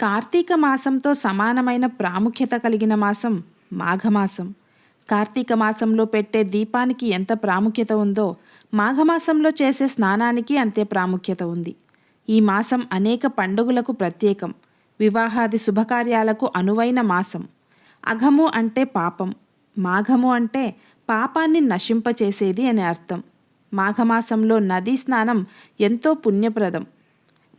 కార్తీక మాసంతో సమానమైన ప్రాముఖ్యత కలిగిన మాసం మాఘమాసం. కార్తీక మాసంలో పెట్టే దీపానికి ఎంత ప్రాముఖ్యత ఉందో మాఘమాసంలో చేసే స్నానానికి అంతే ప్రాముఖ్యత ఉంది. ఈ మాసం అనేక పండుగలకు ప్రత్యేకం. వివాహాది శుభకార్యాలకు అనువైన మాసం. అఘము అంటే పాపం. మాఘము అంటే పాపాన్ని నశింపచేసేది అని అర్థం. మాఘమాసంలో నదీ స్నానం ఎంతో పుణ్యప్రదం.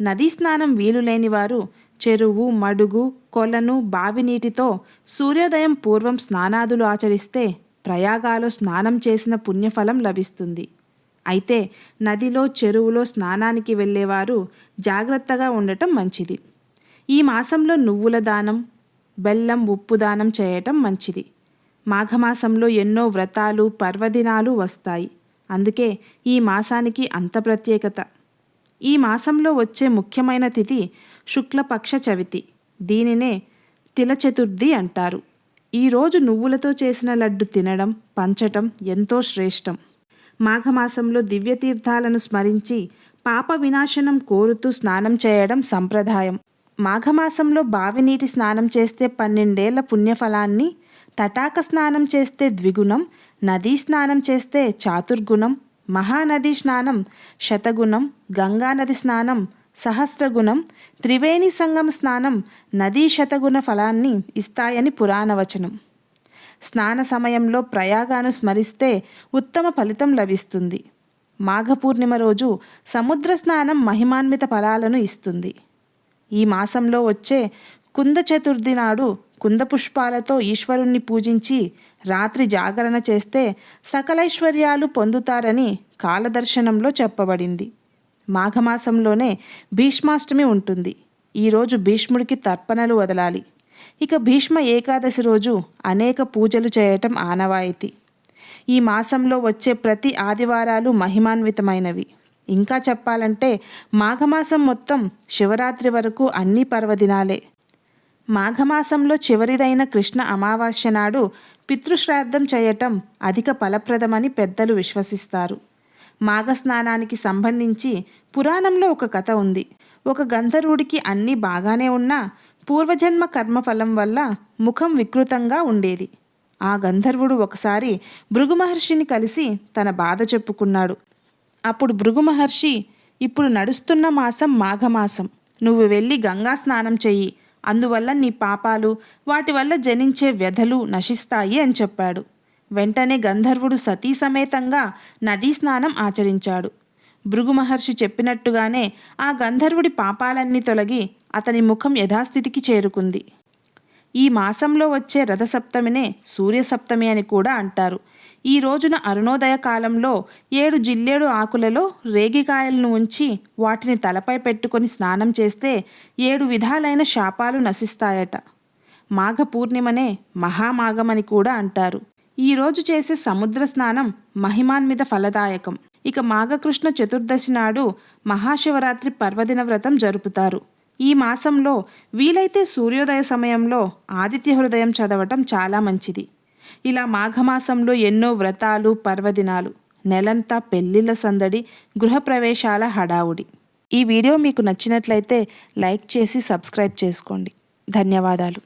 నదీ స్నానం వీలు లేని వారు చెరువు మడుగు కొలను బావి నీటితో సూర్యోదయం పూర్వం స్నానాదులు ఆచరిస్తే ప్రయాగాలో స్నానం చేసిన పుణ్యఫలం లభిస్తుంది. అయితే నదిలో చెరువులో స్నానానికి వెళ్ళేవారు జాగ్రత్తగా ఉండటం మంచిది. ఈ మాసంలో నువ్వుల దానం బెల్లం ఉప్పు దానం చేయటం మంచిది. మాఘమాసంలో ఎన్నో వ్రతాలు పర్వదినాలు వస్తాయి. అందుకే ఈ మాసానికి అంత ప్రత్యేకత. ఈ మాసంలో వచ్చే ముఖ్యమైన తిథి శుక్లపక్ష చవితి. దీనినే తిల చతుర్థి అంటారు ఈరోజు నువ్వులతో చేసిన లడ్డు తినడం పంచటం ఎంతో శ్రేష్టం. మాఘమాసంలో దివ్యతీర్థాలను స్మరించి పాప వినాశనం కోరుతూ స్నానం చేయడం సంప్రదాయం. మాఘమాసంలో బావినీటి స్నానం చేస్తే పన్నెండేళ్ళ పుణ్యఫలాన్ని తటాక స్నానం చేస్తే ద్విగుణం నదీ స్నానం చేస్తే చాతుర్గుణం మహానది స్నానం శతగుణం గంగానది స్నానం సహస్రగుణం త్రివేణి సంగం స్నానం నదీ శతగుణ ఫలాన్ని ఇస్తాయని పురాణవచనం. స్నాన సమయంలో ప్రయాగాను స్మరిస్తే ఉత్తమ ఫలితం లభిస్తుంది. మాఘపూర్ణిమ రోజు సముద్ర స్నానం మహిమాన్విత ఫలాలను ఇస్తుంది. ఈ మాసంలో వచ్చే కుంద చతుర్థి నాడు కుంద పుష్పాలతో ఈశ్వరుణ్ణి పూజించి రాత్రి జాగరణ చేస్తే సకలైశ్వర్యాలు పొందుతారని కాలదర్శనంలో చెప్పబడింది. మాఘమాసంలోనే భీష్మాష్టమి ఉంటుంది. ఈరోజు భీష్ముడికి తర్పణలు వదలాలి. ఇక భీష్మ ఏకాదశి రోజు అనేక పూజలు చేయటం ఆనవాయితీ. ఈ మాసంలో వచ్చే ప్రతి ఆదివారాలు మహిమాన్వితమైనవి. ఇంకా చెప్పాలంటే మాఘమాసం మొత్తం శివరాత్రి వరకు అన్ని పర్వదినాలే. మాఘమాసంలో చివరిదైన కృష్ణ అమావాస్య నాడు పితృశ్రాద్ధం చేయటం అధిక ఫలప్రదమని పెద్దలు విశ్వసిస్తారు. మాఘస్నానానికి సంబంధించి పురాణంలో ఒక కథ ఉంది. ఒక గంధర్వుడికి అన్నీ బాగానే ఉన్నా పూర్వజన్మ కర్మఫలం వల్ల ముఖం వికృతంగా ఉండేది. ఆ గంధర్వుడు ఒకసారి భృగు మహర్షిని కలిసి తన బాధ చెప్పుకున్నాడు. అప్పుడు భృగు మహర్షి ఇప్పుడు నడుస్తున్న మాసం మాఘమాసం. నువ్వు వెళ్ళి గంగా స్నానం చెయ్యి. అందువల్ల నీ పాపాలు వాటి వల్ల జనించే వ్యధలు నశిస్తాయి అని చెప్పాడు. వెంటనే గంధర్వుడు సతీ సమేతంగా నదీ స్నానం ఆచరించాడు. భృగు మహర్షి చెప్పినట్టుగానే ఆ గంధర్వుడి పాపాలన్నీ తొలగి అతని ముఖం యథాస్థితికి చేరుకుంది. ఈ మాసంలో వచ్చే రథసప్తమినే సూర్యసప్తమి అని కూడా అంటారు. ఈ రోజున అరుణోదయ కాలంలో ఏడు జిల్లేడు ఆకులలో రేగికాయలను ఉంచి వాటిని తలపై పెట్టుకొని స్నానం చేస్తే ఏడు విధాలైన శాపాలు నశిస్తాయట. మాఘ పూర్ణిమనే మహామాఘమని కూడా అంటారు. ఈరోజు చేసే సముద్ర స్నానం మహిమాన్విత ఫలదాయకం. ఇక మాఘకృష్ణ చతుర్దశి నాడు మహాశివరాత్రి పర్వదిన వ్రతం జరుపుతారు. ఈ మాసంలో వీలైతే సూర్యోదయ సమయంలో ఆదిత్య హృదయం చదవటం చాలా మంచిది. ఇలా మాఘమాసంలో ఎన్నో వ్రతాలు పర్వదినాలు నెలంతా పెళ్ళిళ్ళ సందడి గృహప్రవేశాల హడావుడి. ఈ వీడియో మీకు నచ్చినట్లయితే లైక్ చేసి సబ్స్క్రైబ్ చేసుకోండి. ధన్యవాదాలు.